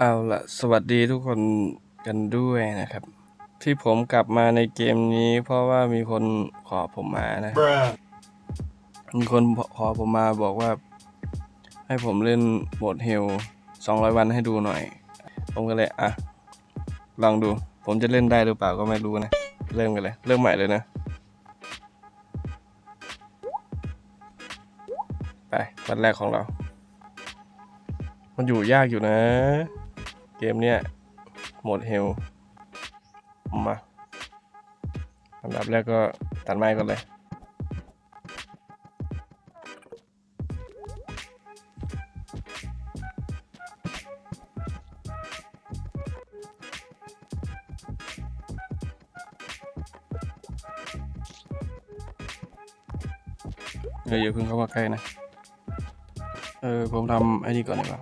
เอาละสวัสดีทุกคนกันด้วยนะครับ ที่ผมกลับมาในเกมนี้ เพราะว่ามีคนขอผมมานะ มีคนขอผมมาบอกว่า ให้ผมเล่นโหมดเฮล200 วันให้ดูหน่อย ผมก็เลยอะ ลองดู ผมจะเล่นได้หรือเปล่าก็ไม่รู้นะ เริ่มกันเลย เริ่มใหม่เลยนะ ไปวันแรกของเรา มันอยู่ยากอยู่นะ เกมเนี้ยโหมดเฮลมาอันดับแรกก็ตัดไม้ก่อนเลยเอออย่าเพิ่งเข้ามาใกล้นะ เออ ผมทำไอ้นี่ก่อนดีกว่า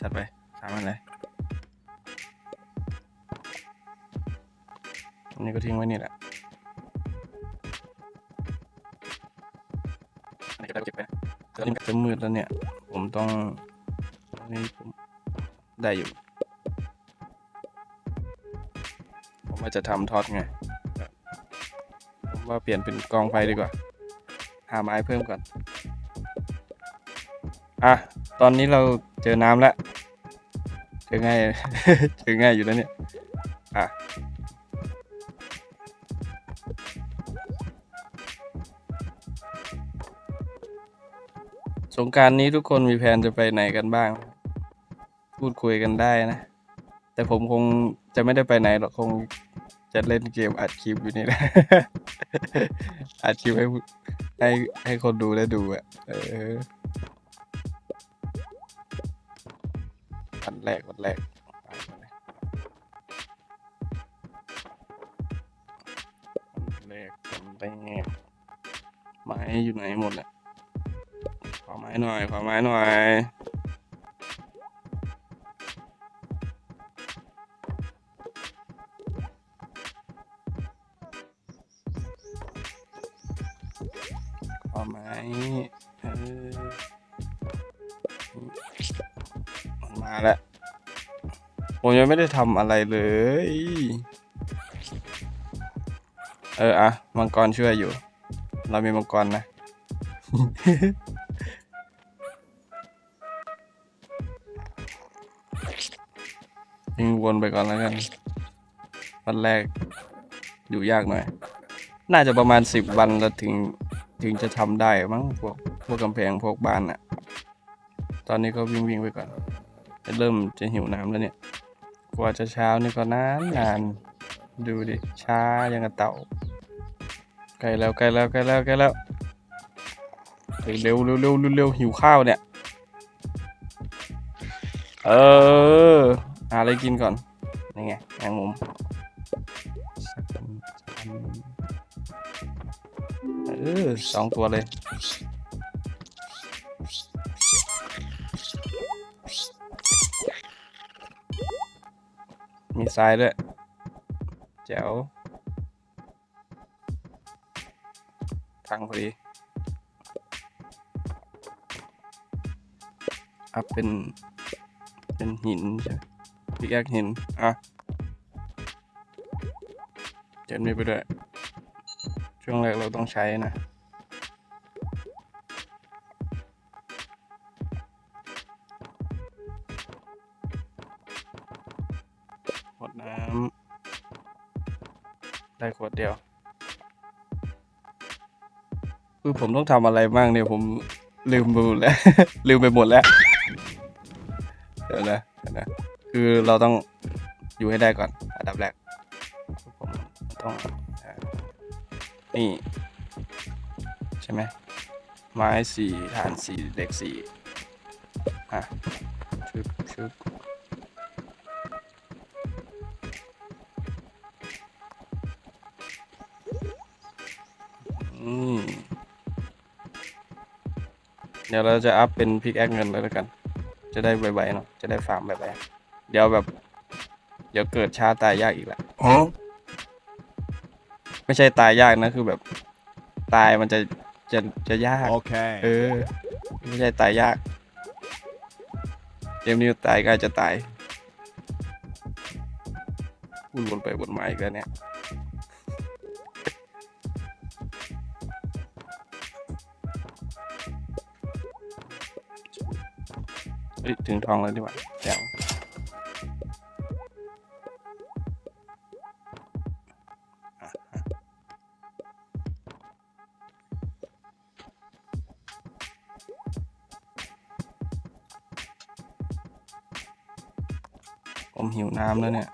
จัดไปสามอันเลยอันนี้ก็ทิ้งไว้นี่แหละอันนี้ก็ได้เก็บไปตอนนี้จะมืดแล้วเนี่ย ผมต้องนนี้ผมได้อยู่ ผมว่าจะทำท็อตไง ผมว่าเปลี่ยนเป็นกองไฟดีกว่า หาไม้เพิ่มก่อน อะ ตอนนี้เราเจอน้ำแล้ว เจอง่าย เจอง่ายอยู่แล้วเนี่ย อะ สงการนี้ทุกคนมีแผนจะไปไหนกันบ้าง พูดคุยกันได้นะ แต่ผมคงจะไม่ได้ไปไหนหรอก คงจะเล่นเกมอัดคลิปอยู่นี่แหละ อัดคลิปให้ให้ให้คนดูได้ดูอะเออ แรกวันแรกไปก่อนเลยวันแรกวันแรกไม้อยู่ไหนหมดอะขอไม้หน่อยขอไม้หน่อยขอไม้เออมันมาแล้ว ผมยังไม่ได้ทำอะไรเลย เอออะมังกรช่วยอยู่ เรามีมังกรนะ ยิงวนไปก่อนแล้วกัน วันแรก อยู่ยากหน่อย น่าจะประมาณสิบวันแล้วถึงถึงจะทำได้มั้งพวกพวกกำแพงพวกบ้านอะตอนนี้ก็วิ่งวิ่งไปก่อนเริ่มจะหิวน้ำแล้วเนี่ย กว่าจะเช้านี่ก็นานนาน ดูดิ ช้ายังกับเต่าใกล้แล้วใกล้แล้วใกล้แล้วใกล้แล้วเร็วเร็วเร็วเร็วเร็วหิวข้าวเนี่ย เออหาอะไรกินก่อนนี่ไงแมงมุมเออสองตัวเลย มีทรายด้วยแจ๋วทางพอดี อัพเป็น เป็นหินใช่พิกแอคหิน อะเจ็ดมีไปด้วย ช่วงแรกเราต้องใช้นะ ได้ขวดเดียว คือผมต้องทำอะไรบ้างเนี่ยผมลืมไปหมดแล้ว ลืมไปหมดแล้ว เดี๋ยวนะเดี๋ยวนะ คือเราต้องอยู่ให้ได้ก่อน อันดับแรก ผมต้องนี่ ใช่ไหมไม้สี่ฐานสี่เหล็กสี่อะชึบชึบ เดี๋ยวเราจะอัพเป็นพิกแอคเงินเลยแล้วกัน จะได้ไวๆเนาะจะได้ฟาร์มไวๆเดี๋ยวแบบ เดี๋ยวเกิดช้าตายยากอีกแหละ Huh? ไม่ใช่ตายยากนะคือแบบ ตายมันจะจะจะยาก Okay. เออ ไม่ใช่ตายยากเกมนี้ตายก็อาจจะตายวุ่นวนไปวนมาอีกแล้วเนี่ย ยถึงทองแล้วดีกว่าแจ๋วอ่ผมหิวน้ำแล้วเนี่ย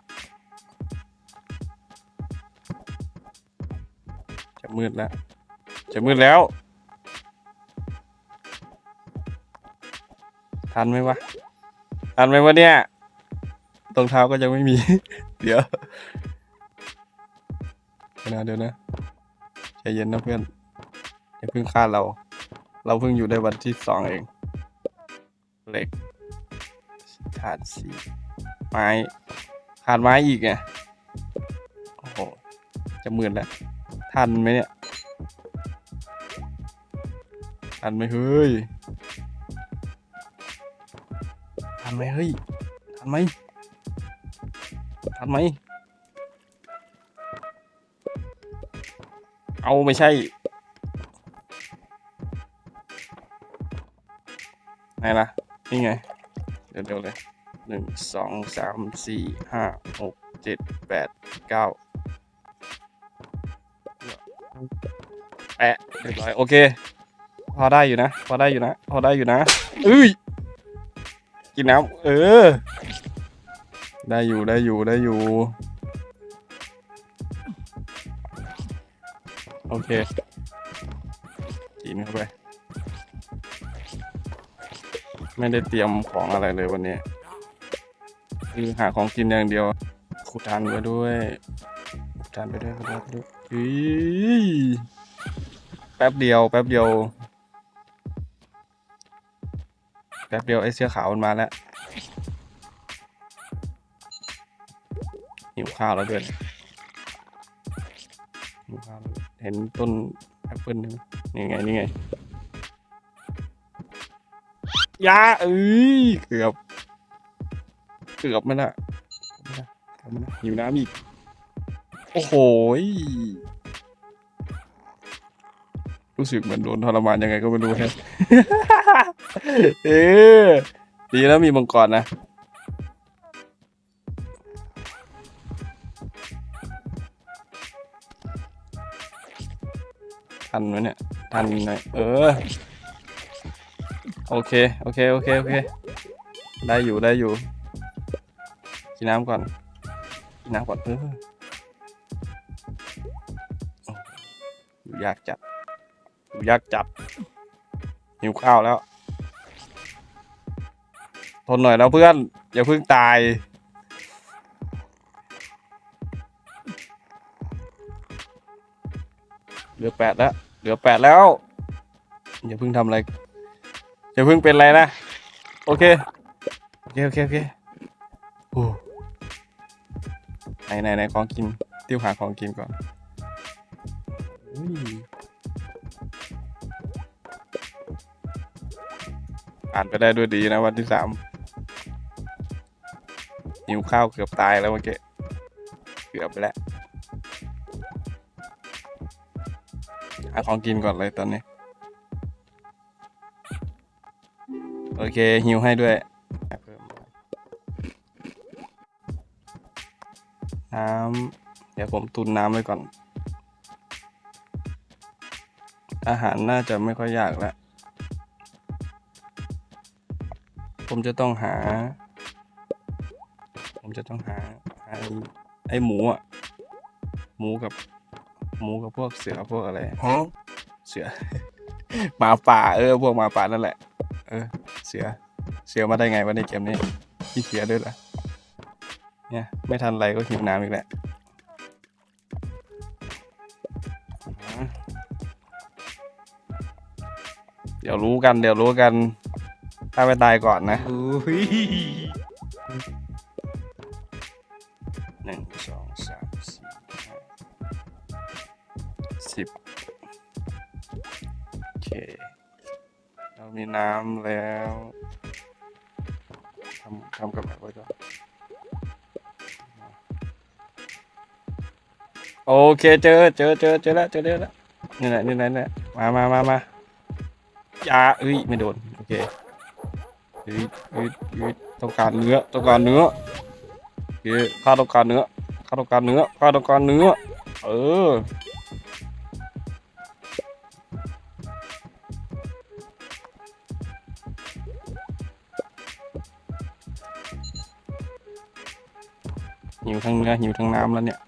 จะมืดแล้ว จะมืดแล้ว ทันไหมวะทันไหมวะเนี่ยรองเท้าก็ยังไม่มี เดี๋ยวนะเดี๋ยวนะใจเย็นนะเพื่อนอย่าเพิ่งฆ่าเรา เราเพิ่งอยู่ได้วันที่สองเองเหล็กขาดสีไม้ขาดไม้อีกไงโอ้โหจะหมื่นแล้ว ทันไหมเนี่ย ทันไหมเฮ้ย นไหมเฮ้ย ทันไหม ทันไหม เอาไม่ใช่ ไหนล่ะ นี่ไงเดี๋ยวเดี๋ยวเลยหนึ่งสองสามสี่ห้าหกเจ็ดแปดเก้าแปะเรียบร้อย โอเค พอได้อยู่นะ พอได้อยู่นะ พอได้อยู่นะ เอ้ย กินน้ำเออ ได้อยู่ได้อยู่ได้อยู่ โอเค กินเข้าไป ไม่ได้เตรียมของอะไรเลยวันนี้ คือหาของกินอย่างเดียวขุดทานไปด้วยขุดทานไปด้วยขุดทานไปด้วยเฮ้ยแป๊บเดียว แป๊บเดียว แป๊บเดียวไอ้เสื้อขาวมันมาแล้วหิวข้าวแล้วด้วยหิวข้าวเห็นต้นแอปเปิลนี่ไหมนี่ไงนี่ไงยาเอ้ยเกือบ เกือบม่ละไม่ละอะหิวน้ำอีก โอ้โห รู้สึกเหมือนโดนทรมานยังไงก็ไม่รู้แฮะเออดีแล้วมีมังกรนะ ทันไหมเนี่ย ทันไหมเออ โอเค โอเค โอเค โอเค ได้อยู่ ได้อยู่ กินน้ำก่อน กินน้ำก่อนเออ อยากจัด ยากจัดหิวข้าวแล้ว ทนหน่อยแล้วเพื่อน อย่าเพิ่งตาย เหลือแปดแล้ว เหลือแปดแล้ว อย่าเพิ่งทำอะไร อย่าเพิ่งเป็นอะไรนะ โอเค โอเค โอเค โอเคโอ้ไหนไหนไหนของกินติ้วหาของกินก่อน อ่านไปได้ด้วยดีนะวันที่สามหิวข้าวเกือบตายแล้วเมื่อกี้เกือบไปแล้วหาของกินก่อนเลยตอนนี้ โอเคหิวให้ด้วยน้ำเดี๋ยวผมตุนน้ำไว้ก่อน อาหารน่าจะไม่ค่อยยากแล้ว ผมจะต้องหา ผมจะต้องหาไอ้ไอ้หมูอะ หมูกับ หมูกับพวกเสือพวกอะไรเสือ หมาป่าเออ พวกหมาป่านั่นแหละ เออ เสือ เสือมาได้ไงวะในเกมนี้ขี้เสือด้วยเหรอเนี่ยไม่ทันไรก็หิวน้ำอีกแล้วอืมเดี๋ยวรู้กัน เดี๋ยวรู้กัน ถ้าไปตายก่อนนะหนึ่งสองสามสี่ห้าสิบเค เรามีน้ำแล้วทำทำกับแบบไว้ก่อนโอเค เจอเจอเจอเจอแล้วเจอแล้วแล้วนี่แหละนี่แหละนี่แหละมามามามาอย่าเอ้ยไม่โดน โอเค เฮ้ยเฮ้ยต้องการเนื้อต้องการเนื้อโอเคข้าต้องการเนื้อข้าต้องการเนื้อข้าต้องการเนื้อ เออหิวทั้งเนื้อหิวทั้งน้ำแล้วเนี่ย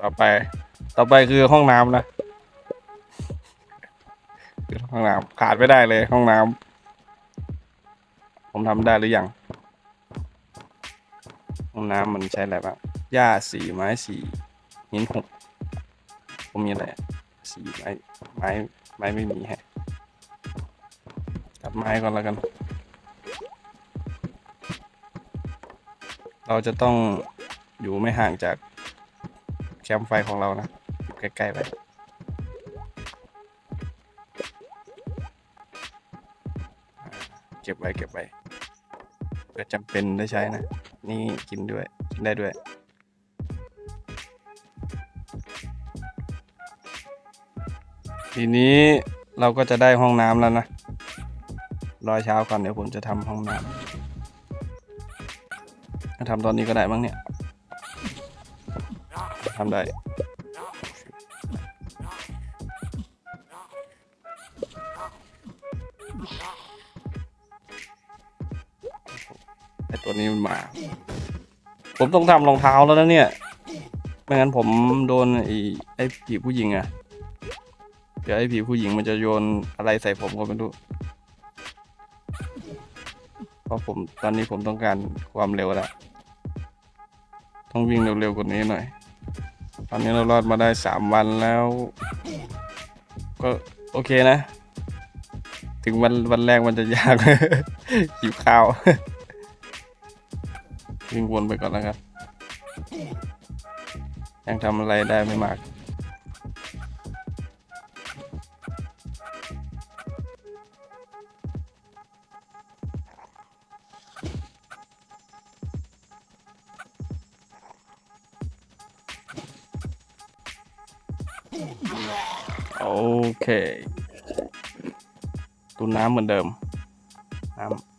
ต่อไป ต่อไปคือห้องน้ำนะ ห้องน้ำขาดไม่ได้เลยห้องน้ำผมทำได้หรือยัง ห้องน้ำมันใช้อะไรบ้างหญ้าสีไม้สีหินหกผมมีอะไรสีไม้ไม้ไม้ไม่มีแฮะตัดไม้ก่อนแล้วกัน เราจะต้องอยู่ไม่ห่างจากแคมป์ไฟของเรานะ อยู่ใกล้ๆไป เก็บไว้เก็บไว้เพื่อจำเป็นได้ใช้นะ นี่กินด้วยกินได้ด้วยทีนี้เราก็จะได้ห้องน้ำแล้วนะ รอเช้าก่อนเดี๋ยวผมจะทำห้องน้ำทำตอนนี้ก็ได้บ้างเนี่ยทำได้ ผมต้องทำรองเท้าแล้วนะเนี่ย ไม่งั้นผมโดนไอ้ไอ้ผีผู้หญิงอะเดี๋ยวไอ้ผีผู้หญิงมันจะโยนอะไรใส่ผมก็ไม่รู้เพราะผมตอนนี้ผมต้องการความเร็วแล้วต้องวิ่งเร็วๆกว่านี้หน่อย ตอนนี้เรารอดมาได้สามวันแล้ว ก็โอเคนะ ถึงวันวันแรกมันจะยากหิวข้าว วิ่งวนไปก่อนแล้วครับยังทำอะไรได้ไม่มาก โอเค ตุนน้ำเหมือนเดิม น้ำ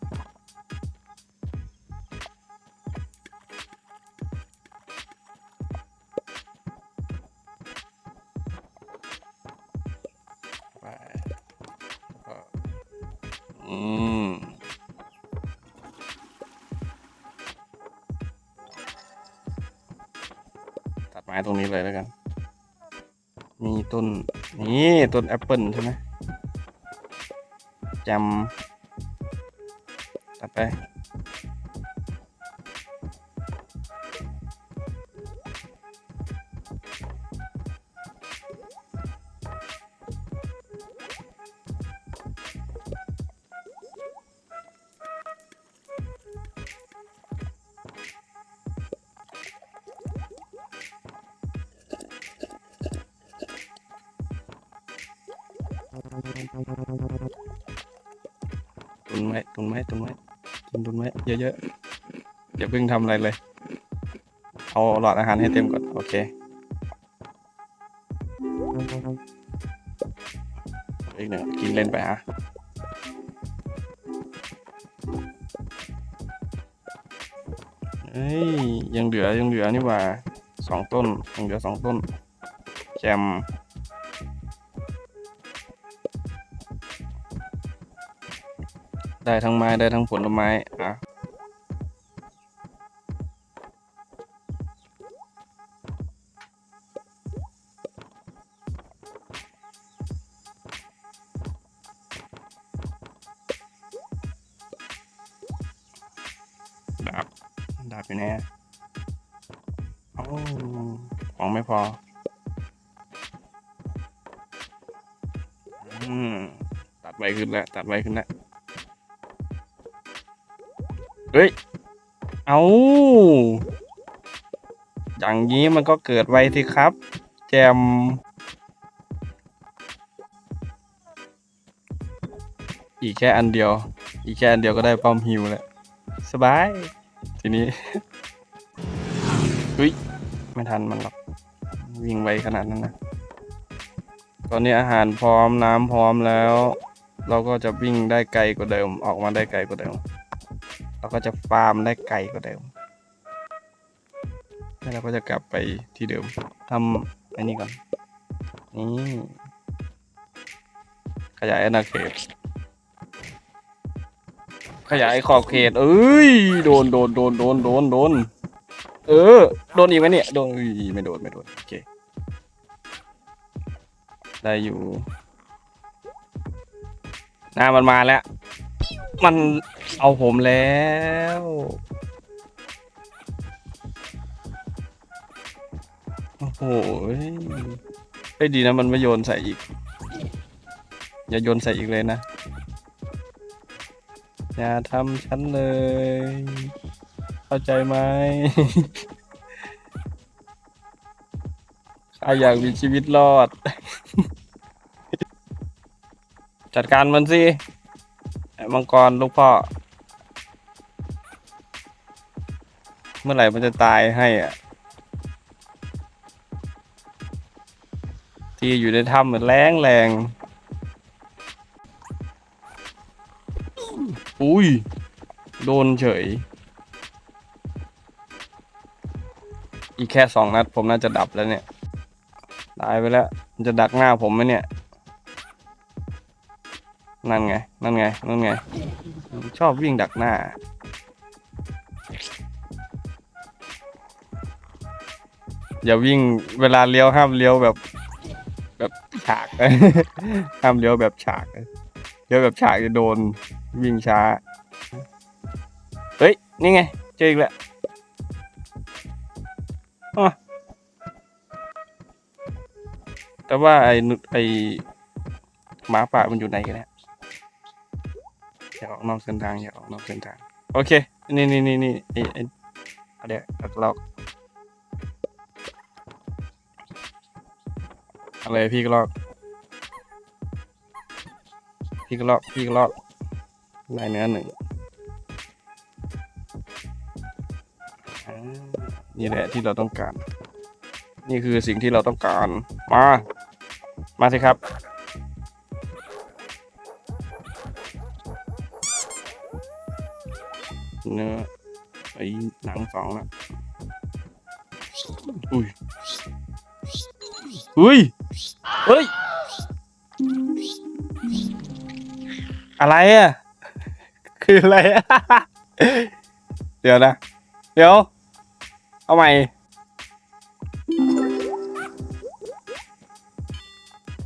ไม้ตรงนี้เลยแล้วกัน มีต้นนี่ต้นแอปเปิลใช่ไหมจำตัดไป ตุนไว้ตุนไว้ตุนไว้ตุนตุนไว้เยอะๆอย่าเพิ่งทำอะไรเลย เอาหลอดอาหารให้เต็มก่อน โอเคอีกหนึ่งกินเล่นไปฮะเอ้ย ยังเหลือยังเหลือนี่ว่าสองต้น ยังเหลือสองต้น แจม ได้ทั้งไม้ได้ทั้งผลไม้ อะ ดาบ ดาบอยู่ไหนอะโอ้ของไม่พอ อืม ตัดไวขึ้นแล้ว ตัดไวขึ้นแล้ว ฮ้ย เอาอย่างนี้มันก็เกิดไวสิครับ แจม อีกแค่อันเดียว อีกแค่อันเดียวก็ได้ป้อมฮิวแล้ว สบาย ทีนี้เฮ้ย ไม่ทันมันหรอก วิ่งไวขนาดนั้นนะ ตอนนี้อาหารพร้อมน้ำพร้อมแล้ว เราก็จะวิ่งได้ไกลกว่าเดิม ออกมาได้ไกลกว่าเดิม เราก็จะฟาร์มได้ไกลกว่าเดิม แล้วเราก็จะกลับไปที่เดิมทำอันนี้ก่อน นี่ขยายอาณาเขต ขยายขอบเขต เอ้ย โดน โดน โดน โดน โดน โดน เออ โดนอีกไหมเนี่ย โดนอ้ยไม่โดน ไม่โดน โอเค ได้อยู่น้ามันมาแล้ว มันเอาผมแล้ว โอ้โหเฮ้ดีนะมันไม่โยนใส่อีก อย่าโยนใส่อีกเลยนะ อย่าทำฉันเลย เข้าใจไหม ข้าอยากมีชีวิตรอด จัดการมันสิ มังกรลูกพ่อ เมื่อไหร่มันจะตายให้อะ ที่อยู่ในถ้ำเหมือนแรงแรง อุ้ย โดนเฉย อีกแค่สองนัดผมน่าจะดับแล้วเนี่ย ตายไปแล้ว มันจะดักหน้าผมไหมเนี่ย นั่นไง นั่นไง นั่นไง ชอบวิ่งดักหน้า อย่าวิ่งเวลาเลี้ยวห้ามเลี้ยวแบบ แบบฉาก ห้ามเลี้ยวแบบฉาก เลี้ยวแบบฉากจะโดนวิ่งช้า เฮ้ย นี่ไง เจออีกแล้วแต่ว่าไอ้นุไอ้หมาป่ามันอยู่ไหนกันเนี่ย อย่าออกนอกเส้นทางอย่าออกนอกเส้นทาง โอเค นี่นี่นี่นี่ไอ้ไอ้อะไรอะเราอะไรพี่ก็ลอก พี่ก็ลอก พี่ก็ลอกลายเนื้อหนึ่งนี่แหละที่เราต้องการ นี่คือสิ่งที่เราต้องการ มา มาสิครับ หนังสองละอุ้ยอุ้ยเฮ้ย อะไรอะ คืออะไรอะ เดี๋ยวนะ เดี๋ยว เอาใหม่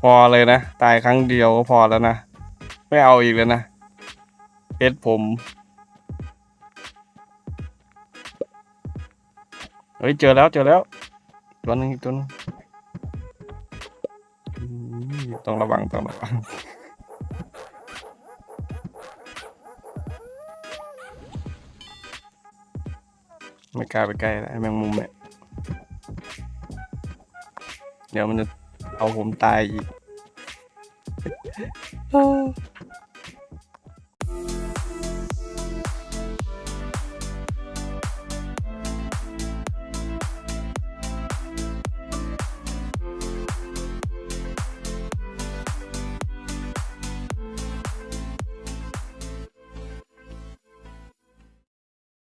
พอเลยนะ ตายครั้งเดียวก็พอแล้วนะ ไม่เอาอีกแล้วนะเพชรผม เฮ้ยเจอแล้วเจอแล้วตัวนึงอีกตัวนึงต้องระวังต้องระวังไม่กล้าไปใกล้แล้วไอ้แมงมุมเนี่ยเดี๋ยวมันจะเอาผมตายอีก